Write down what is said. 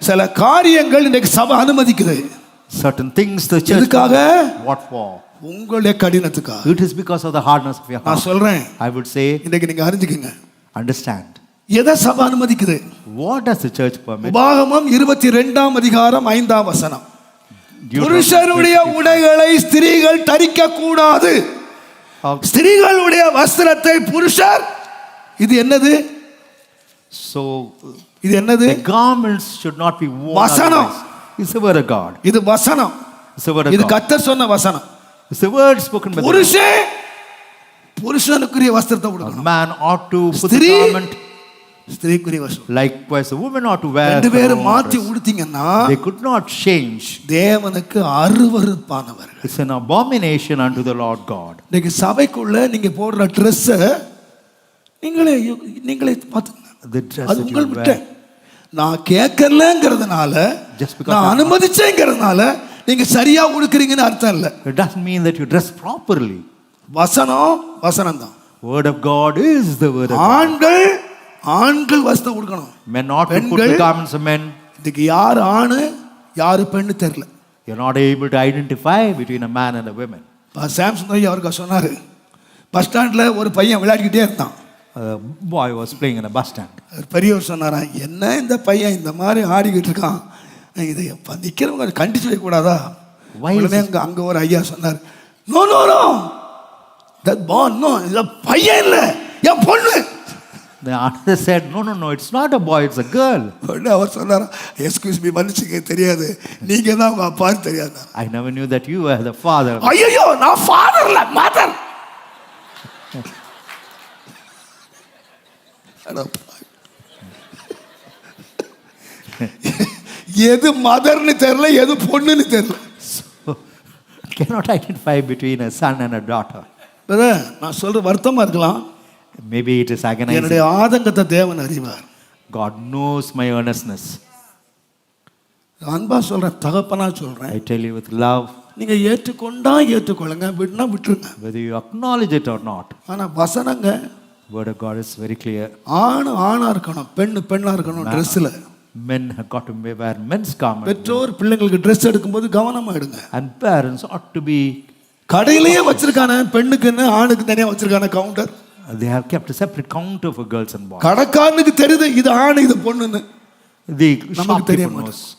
சில காரியங்கள் இன்னைக்கு சபை அனுமதிக்குது Certain things the church. எதுக்காக What for? உங்களுடைய கடினத்துக்காக It is because of the hardness of your நான் heart. சொல்றேன் I would say, இன்னைக்கு நீங்க அறிஞ்சுக்கங்க understand. எதை சபை அனுமதிக்குது What does the church permit? உபாகமம் இருபத்தி ரெண்டாம் அதிகாரம் ஐந்தாம் வசனம் Deuteronomy புருஷருடைய 20. உடைகளை ஸ்திரீகள் தரிக்க கூடாது ஸ்திரீகளுடைய வஸ்திரத்தை புருஷர் இது என்னது So இது என்னது garments should not be worn. வசனம். word of God. இது வசனம் word of இது. கத்தர் சொன்ன வசனம் spoken by the Lord. புருஷன் புருஷனுக்குரிய வஸ்திரத்தை A கொடுக்கணும் man ought to put the garment. ஸ்திரீக்குரிய வஸ்திரம் Likewise, the woman ought to wear. ரெண்டு பேரும் மாத்தி dress. உடுத்தீங்கன்னா They could not change. தேவனுக்கு அருவருப்பானவர்கள் It's an abomination unto the Lord God. இன்னைக்கு சபைக்குள்ள நீங்க போடுற ட்ரெஸ்ஸை நீங்களே நீங்களே பார்த்துங்க The dress அது that you உங்கள் wear. விட்டேன் நான் கேட்கலங்கிறதுனால Just because நான் அனுமதிச்சேங்கிறதுனால நீங்க சரியா உடுக்குறீங்கன்னு அர்த்தம் இல்ல It doesn't mean that you dress properly. வசனம் வசனம் தான் Word of God is the word of God. ஆண்கள் ஆண்கள் வஸ்திரம் கொடுக்கணும் Men to put பெண்கள் garments of men. இதுக்கு யார் ஆணு யாரு பெண்ணு தெரியல You're not able to identify between a man and a woman. பா- சாம்சங் ஐயா அவருக்கு சொன்னாரு பஸ் ஸ்டாண்ட்ல ஒரு பையன் விளையாடிக்கிட்டே இருந்தான் Playing in a bus stand. அவர் பெரியவர் சொன்னாராம் என்ன இந்த பையன் இந்த மாதிரி ஆடிக்கிட்டு இருக்கான்? இதை எப்ப நிக்கிறவங்க கண்டிச்சு வைக்கக்கூடாதா? உடனே அங்க அங்க ஒரு ஐயா சொன்னார் no no no! That pan no இது பையன் இல்ல. என் பொண்ணு. The other said, No, no, no, it's not a boy, it's a girl. உடனே அவர் சொன்னாரா எஸ்கியூஸ் மீ மன்னிச்சுங்க தெரியாது. நீங்க தான் உங்க அப்பான்னு தெரியாது knew that you were the father. ஐயோ நான் ஃபாதர் இல்ல மதர் எது மதர்னு தெரியல எது பொண்ணுன்னு தெரியல So, cannot identify between a son and a daughter. Brother, நான் சொல்ற வருத்தமா இருக்கலாம் Maybe it is agonizing. என்னுடைய ஆதங்கத்தை தேவன் அறிவார் God knows my earnestness. அன்பா சொல்றேன் தகப்பனா சொல்றேன் I tell you with love, நீங்க ஏற்றுக்கொண்டா ஏற்றுக்கொள்ளுங்க விட்டுனா விட்டுருங்க whether you acknowledge it or not, ஆனா வசனங்க word of God is very clear. ஆணு ஆணா இருக்கணும் பெண்ணு பெண்ணா இருக்கணும் Men have got to wear men's garments. பெற்றோர் பிள்ளைங்களுக்கு ட்ரெஸ் எடுக்கும்போது கவனமா எடுங்க And parents ought to be, கடையிலேயே வச்சிருக்கான பெண்ணுக்குன்னு ஆணுக்கு தனியா வச்சிருக்கான counter they have kept a separate counter for girls and boys. கடைக்காரனுக்கு தெரியுது இது ஆணு இது பொண்ணுன்னு The நமக்கு தெரிய மாட்டேங்குது.